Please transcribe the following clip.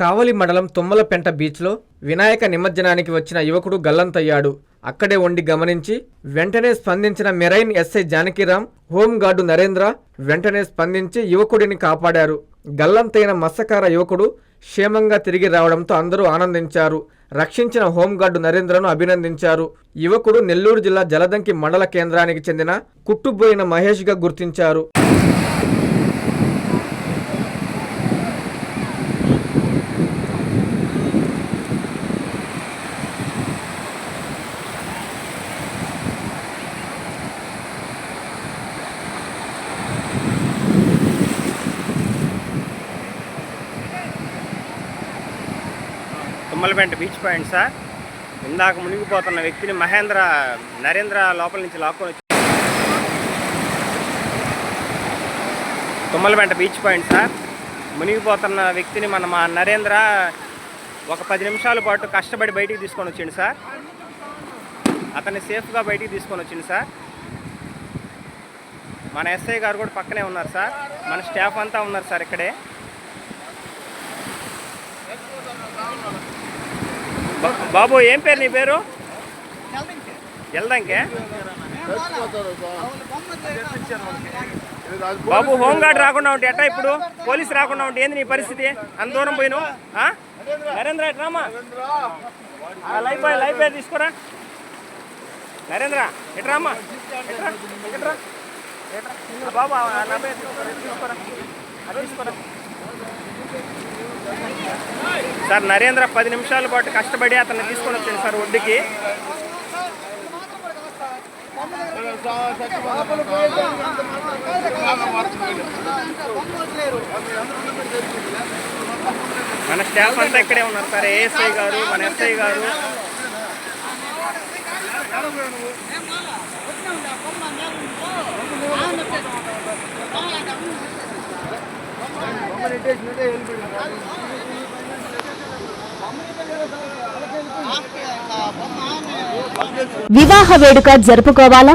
కావలి మండలం తుమ్మలపెంట బీచ్లో వినాయక నిమజ్జనానికి వచ్చిన యువకుడు గల్లంతయ్యాడు. అక్కడే ఉండి గమనించి వెంటనే స్పందించిన marine SI Janakiram home guard Narendra వెంటనే స్పందించి యువకుడిని కాపాడారు. గల్లంతైన మత్స్యకార యువకుడు క్షేమంగా తిరిగి రావడంతో అందరూ ఆనందించారు. రక్షించిన హోంగార్డు నరేంద్రను అభినందించారు. యువకుడు నెల్లూరు జిల్లా జలదంకి మండల కేంద్రానికి చెందిన కుట్టుబోయిన మహేష్గా గుర్తించారు. తుమ్మలపేంట బీచ్ పాయింట్ సార్ ఇందాక మునిగిపోతున్న వ్యక్తిని మహేంద్ర నరేంద్ర లోపల నుంచి లాక్కొని వచ్చి తుమ్మలపేంట బీచ్ పాయింట్ సార్ మునిగిపోతున్న వ్యక్తిని మన మా నరేంద్ర ఒక పది నిమిషాల పాటు కష్టపడి బయటికి తీసుకొని వచ్చింది సార్ అతన్ని సేఫ్గా బయటికి తీసుకొని వచ్చింది సార్ మన ఎస్ఐ గారు కూడా పక్కనే ఉన్నారు సార్ మన స్టాఫ్ అంతా ఉన్నారు సార్ ఇక్కడే. బాబు ఏం పేరు నీ పేరు? వెళ్దాంకే బాబు హోంగార్డ్ రాకుండా ఉంటే ఎట్టా ఇప్పుడు? పోలీస్ రాకుండా ఉంటే ఏంది నీ పరిస్థితి? అంత దూరం పోయినావు? ఆ? నరేంద్ర. ఇటు రామా ఆ లైఫ్ బాయ్ లైఫ్ బాయ్ తీసుకురా. నరేంద్ర ఇటు రామా ఇటు రా, ఇటు రా. ఇటు రా. ఆ బాబు పేరు తీసుకురా, తీసుకురా. సార్ నరేంద్ర పది నిమిషాల పాటు కష్టపడి అతన్ని తీసుకొని వచ్చాను సార్ ఒడ్డుకి. మన స్టాఫ్ అంతా ఇక్కడే ఉన్నారు సార్ ఏఎస్ఐ గారు మన ఎస్ఐ గారు. వివాహ వేడుక జరుపుకోవాలా?